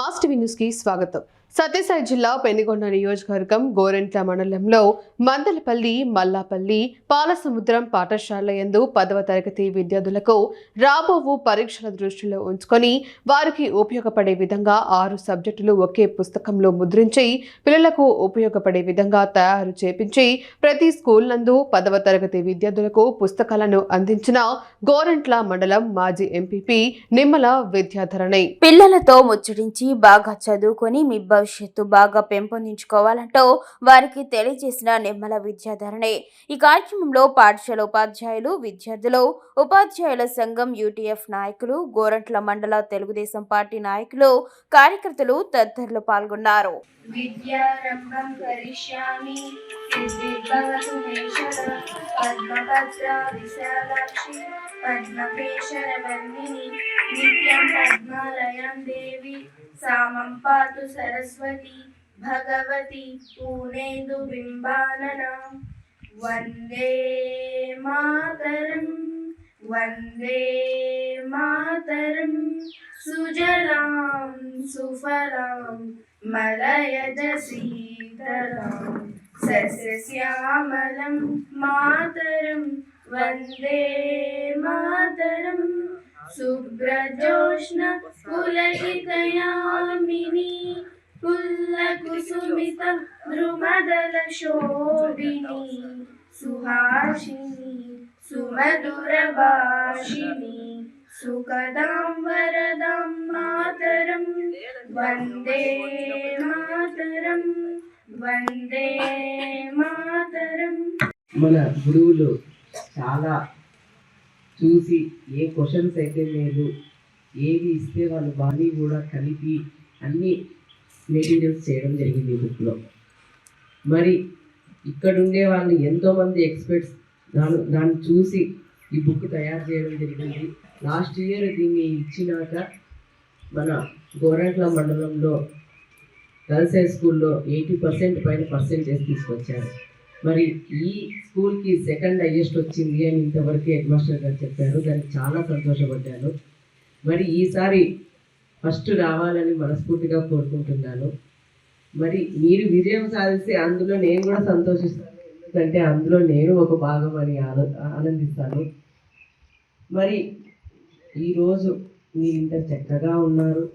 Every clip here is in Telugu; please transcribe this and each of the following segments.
my మాస్ టీవీ న్యూస్కి స్వాగతం. సత్యసాయి జిల్లా పెనుగొండ నియోజకవర్గం గోరెంట్ల మండలంలో మందలపల్లి మల్లాపల్లి పాలసముద్రం పాఠశాల ఎందు పదవ తరగతి విద్యార్థులకు రాబోవు పరీక్షల దృష్టిలో ఉంచుకొని వారికి ఉపయోగపడే విధంగా ఆరు సబ్జెక్టులు ఒకే పుస్తకంలో ముద్రించి పిల్లలకు ఉపయోగపడే విధంగా తయారు చేపించి ప్రతి స్కూల్ నందు పదవ తరగతి విద్యార్థులకు పుస్తకాలను అందించిన గోరెంట్ల మండలం మాజీ ఎంపీపీ నిమ్మల విద్యాధరణి. పిల్లలతో ముచ్చటించి బాగా చదువుకొని మీ భవిష్యత్తు బాగా పెంపొందించుకోవాలంటూ వారికి తెలియజేసిన నిర్మల విద్యాధరణే. ఈ కార్యక్రమంలో పాఠశాల ఉపాధ్యాయులు విద్యార్థులు ఉపాధ్యాయుల సంఘం యూటీఎఫ్ నాయకులు గోరంట్ల మండల తెలుగుదేశం పార్టీ నాయకులు కార్యకర్తలు తదితరులు పాల్గొన్నారు. విద్యారంభం పద్మభద్రా విశాలాక్షి పద్మకేశరవందిని నిత్యం దేవి సామం సరస్వతి భగవతి పూనేందు బింబానన. వందే మాతరం వందే మాతరం. సుజలాం సుఫలాం మలయజ సీతరాం सस्यश्यामलं मातरं वंदे मातरं। शुभ्रजोष्ण पुलकितयामिनी पुल्लकुसुमित द्रुमदलशोभिनी सुहासिनी सुमधुरभाषिणी सुखदां वरदां मातरं वन्दे मातरं वन्दे मातरम् మన గురువులు చాలా చూసి ఏ క్వశ్చన్స్ అయితే లేదు ఏవి ఇస్తే వాళ్ళు బాడీ కూడా కలిపి అన్ని మెటీరియల్స్ చేయడం జరిగింది ఈ బుక్లో మరి ఇక్కడ ఉండే వాళ్ళు ఎంతోమంది ఎక్స్పర్ట్స్ దాని దాన్ని చూసి ఈ బుక్ తయారు చేయడం జరిగింది. లాస్ట్ ఇయర్ దీన్ని ఇచ్చినాక మన గోరంట్ల మండలంలో గర్ల్స్ హై స్కూల్లో ఎయిటీ పర్సెంట్ పైన పర్సెంటేజ్ తీసుకొచ్చారు. మరి ఈ స్కూల్కి సెకండ్ హైయెస్ట్ వచ్చింది అని ఇంతవరకు హెడ్ మాస్టర్ గారు చెప్పారు. దానికి చాలా సంతోషపడ్డాను. మరి ఈసారి ఫస్ట్ రావాలని మనస్ఫూర్తిగా కోరుకుంటున్నాను. మరి మీరు విజయం సాధిస్తే అందులో నేను కూడా సంతోషిస్తాను. ఎందుకంటే అందులో నేను ఒక భాగం అని ఆనందిస్తాను. మరి ఈరోజు మీరు ఇంత చక్కగా ఉన్నారు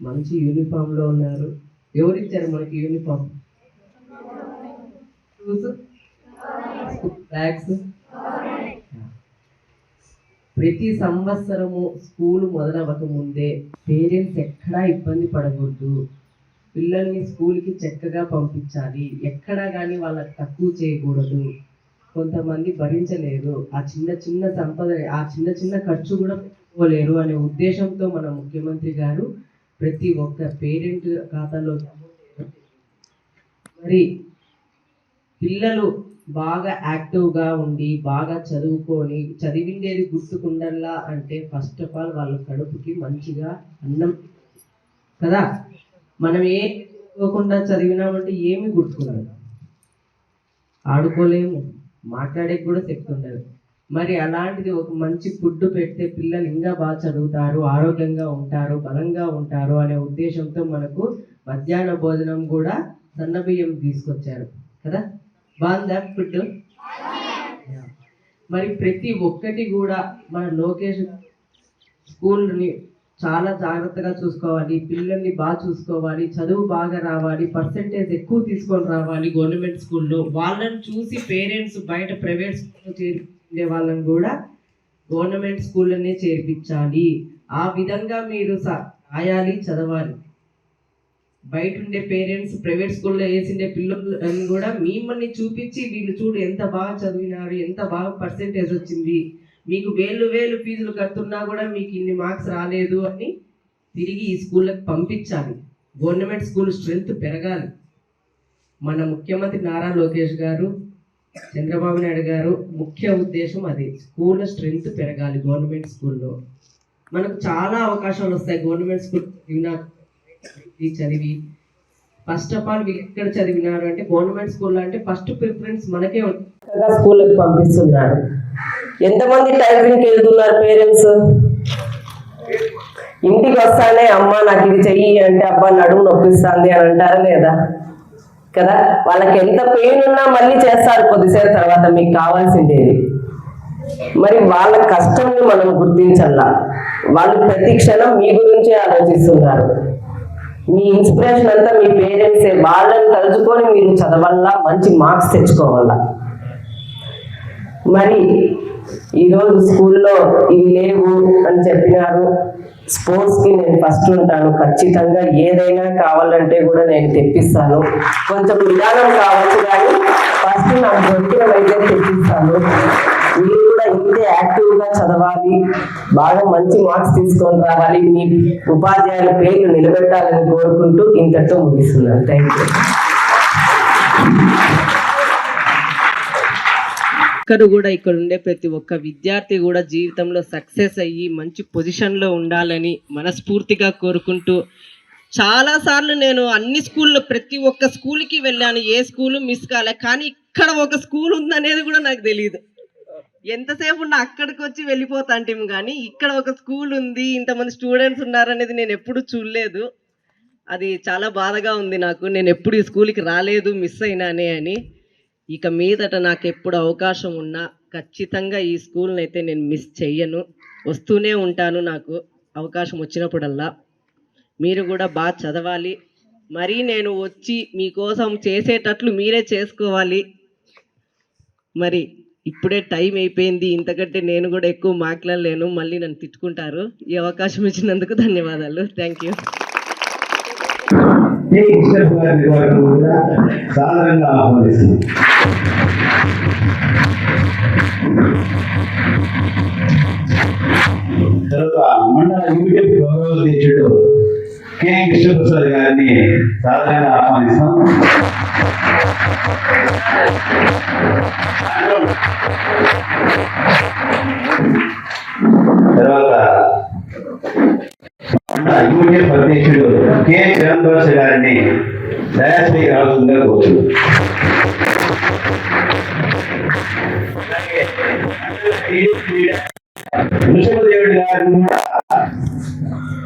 మంచి యూనిఫామ్లో ఉన్నారు. ఎవరిచ్చారు మనకి యూనిఫామ్ షూస్ బ్యాగ్స్ ప్రతి సంవత్సరము స్కూల్ మొదలవ్వక ముందే పేరెంట్స్ ఎక్కడా ఇబ్బంది పడకూడదు. పిల్లల్ని స్కూల్కి చక్కగా పంపించాలి. ఎక్కడా కానీ వాళ్ళకి తక్కువ చేయకూడదు. కొంతమంది భరించలేరు. ఆ చిన్న చిన్న సంపద ఆ చిన్న చిన్న ఖర్చు కూడా పెట్టుకోలేరు అనే ఉద్దేశంతో మన ముఖ్యమంత్రి గారు ప్రతి ఒక్క పేరెంట్ ఖాతాలో మరి పిల్లలు బాగా యాక్టివ్గా ఉండి బాగా చదువుకొని చదివిండేది గుర్తుకుండల్లా అంటే ఫస్ట్ ఆఫ్ ఆల్ వాళ్ళ కడుపుకి మంచిగా అన్నం కదా? మనం ఏ చదువుకోకుండా చదివినామంటే ఏమి గుర్తుకున్నాం ఆడుకోలేము. మాట్లాడేకి కూడా శక్తి ఉండదు. మరి అలాంటిది ఒక మంచి ఫుడ్ పెడితే పిల్లలు ఇంకా బాగా చదువుతారు ఆరోగ్యంగా ఉంటారు బలంగా ఉంటారు అనే ఉద్దేశంతో మనకు మధ్యాహ్న భోజనం కూడా సన్నబియ్యం తీసుకొచ్చారు. కదా? బాగుందా ఫుడ్ మరి ప్రతి ఒక్కటి కూడా మన లోకేష్ స్కూల్ని చాలా జాగ్రత్తగా చూసుకోవాలి పిల్లల్ని బాగా చూసుకోవాలి చదువు బాగా రావాలి పర్సంటేజ్ ఎక్కువ తీసుకొని రావాలి గవర్నమెంట్ స్కూల్లో. వాళ్ళని చూసి పేరెంట్స్ బయట ప్రైవేట్ స్కూల్లో చేర్పించే వాళ్ళని కూడా గవర్నమెంట్ స్కూల్లోనే చేర్పించాలి. ఆ విధంగా మీరు స- రాయాలి చదవాలి. బయట ఉండే పేరెంట్స్ ప్రైవేట్ స్కూల్లో వేసిండే పిల్లలని కూడా మిమ్మల్ని చూపించి వీళ్ళు చూడు ఎంత బాగా చదివినారు ఎంత బాగా పర్సెంటేజ్ వచ్చింది మీకు వేలు వేలు ఫీజులు కడుతున్నా కూడా మీకు ఇన్ని మార్క్స్ రాలేదు అని తిరిగి ఈ స్కూళ్ళకి పంపించాలి. గవర్నమెంట్ స్కూల్ స్ట్రెంగ్త్ పెరగాలి. మన ముఖ్యమంత్రి నారా లోకేష్ గారు చంద్రబాబు నాయుడు గారు ముఖ్య ఉద్దేశం అది. స్కూల్ స్ట్రెంగ్త్ పెరగాలి గవర్నమెంట్ స్కూల్లో. మనకు చాలా అవకాశాలు వస్తాయి గవర్నమెంట్ స్కూల్ చదివినా చదివి. ఫస్ట్ ఆఫ్ ఆల్ ఎక్కడ చదివినారు అంటే గవర్నమెంట్ స్కూల్లో అంటే ఫస్ట్ ప్రిఫరెన్స్ మనకే స్కూళ్ళకి పంపిస్తున్నారు. ఎంతమంది టైలరింగ్కి వెళ్తున్నారు పేరెంట్స్ ఇంటికి వస్తానే అమ్మ నాకు ఇది చెయ్యి అంటే అబ్బా నడుము నొప్పిస్తుంది అని అంటారా లేదా? కదా? వాళ్ళకి ఎంత పెయిన్ ఉన్నా మళ్ళీ చేస్తారు కొద్దిసేపు తర్వాత మీకు కావాల్సిండేది. మరి వాళ్ళ కష్టంని మనం గుర్తించాలా వాళ్ళు ప్రతి క్షణం మీ గురించే ఆలోచిస్తున్నారు. మీ ఇన్స్పిరేషన్ అంతా మీ పేరెంట్సే వాళ్ళని తలుచుకొని మీరు చదవాలా మంచి మార్క్స్ తెచ్చుకోవాలా మరి ఈరోజు స్కూల్లో ఇవి లేవు అని చెప్పినారు. స్పోర్ట్స్కి నేను ఫస్ట్ ఉంటాను. ఖచ్చితంగా ఏదైనా కావాలంటే కూడా నేను తెప్పిస్తాను. కొంచెం విధానం కావచ్చు కానీ ఫస్ట్ నాకు దొరికినవైతే తెప్పిస్తాను. మీరు కూడా ఇంతే యాక్టివ్గా చదవాలి. బాగా మంచి మార్క్స్ తీసుకొని రావాలి. మీ ఉపాధ్యాయుల పేర్లు నిలబెట్టాలని కోరుకుంటూ ఇంతటితో ముగిస్తున్నాను. థ్యాంక్ యూ ఒక్కరు కూడా ఇక్కడ ఉండే ప్రతి ఒక్క విద్యార్థి కూడా జీవితంలో సక్సెస్ అయ్యి మంచి పొజిషన్లో ఉండాలని మనస్ఫూర్తిగా కోరుకుంటూ చాలా సార్లు నేను అన్ని స్కూల్లో ప్రతి ఒక్క స్కూల్కి వెళ్ళాను. ఏ స్కూల్ మిస్ కాలే. కానీ ఇక్కడ ఒక స్కూల్ ఉందనేది కూడా నాకు తెలియదు ఎంతసేపు ఉన్నా అక్కడికి వచ్చి వెళ్ళిపోతాంటే కానీ ఇక్కడ ఒక స్కూల్ ఉంది ఇంతమంది స్టూడెంట్స్ ఉన్నారనేది నేను ఎప్పుడు చూడలేదు. అది చాలా బాధగా ఉంది నాకు. నేను ఎప్పుడు ఈ స్కూల్కి రాలేదు మిస్ అయినానే అని. ఇక మీదట నాకు ఎప్పుడు అవకాశం ఉన్నా ఖచ్చితంగా ఈ స్కూల్ని అయితే నేను మిస్ చెయ్యను. వస్తూనే ఉంటాను నాకు అవకాశం వచ్చినప్పుడల్లా. మీరు కూడా బాగా చదవాలి. మరీ నేను వచ్చి మీకోసం చేసేటట్లు మీరే చేసుకోవాలి. మరి ఇప్పుడే టైం అయిపోయింది. ఇంతకంటే నేను కూడా ఎక్కువ మాట్లాడలేను. మళ్ళీ నన్ను తిట్టుకుంటారు. ఈ అవకాశం ఇచ్చినందుకు ధన్యవాదాలు. థ్యాంక్ యూ సాధారణంగా ఆహ్వానిస్తుంది తర్వాత మండల యూనిట్ గౌరవ అధ్యక్షుడు కె కృష్ణప్రసాద్ గారిని ఆహ్వానిస్తాం. తర్వాత యూనియన్ అధ్యక్షుడు కె గారిని దయాశ్రీ రావాల్సిందిగా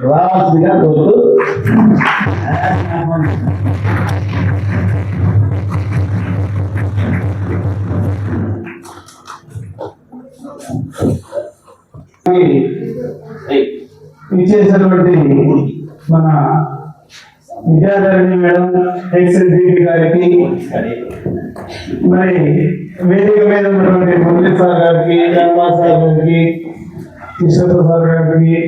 రావాల్సిందిగా కోరుతూ ఇచ్చేసినటువంటి మన విద్యాధరణి మేడం ఎక్స్ఎల్బిపి గారికి మరి వేదిక మీద ఉన్నటువంటి మురళీ సార్ గారికి శ్యామరాజ్ సార్ గారికి కిషోర్ సార్ గారికి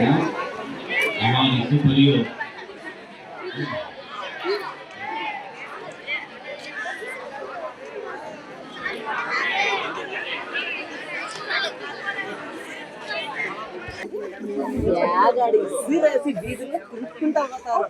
네. 가만히 있어 버리고 ಹಾಗಾಡಿ ಸೀರೆಸಿ ಬೀದಿನ ಕುರುಕ್ಕಿಂತ ಅವತಾರ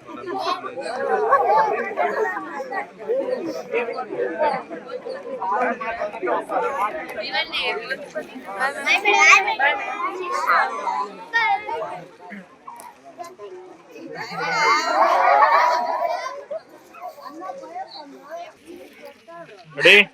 Ready?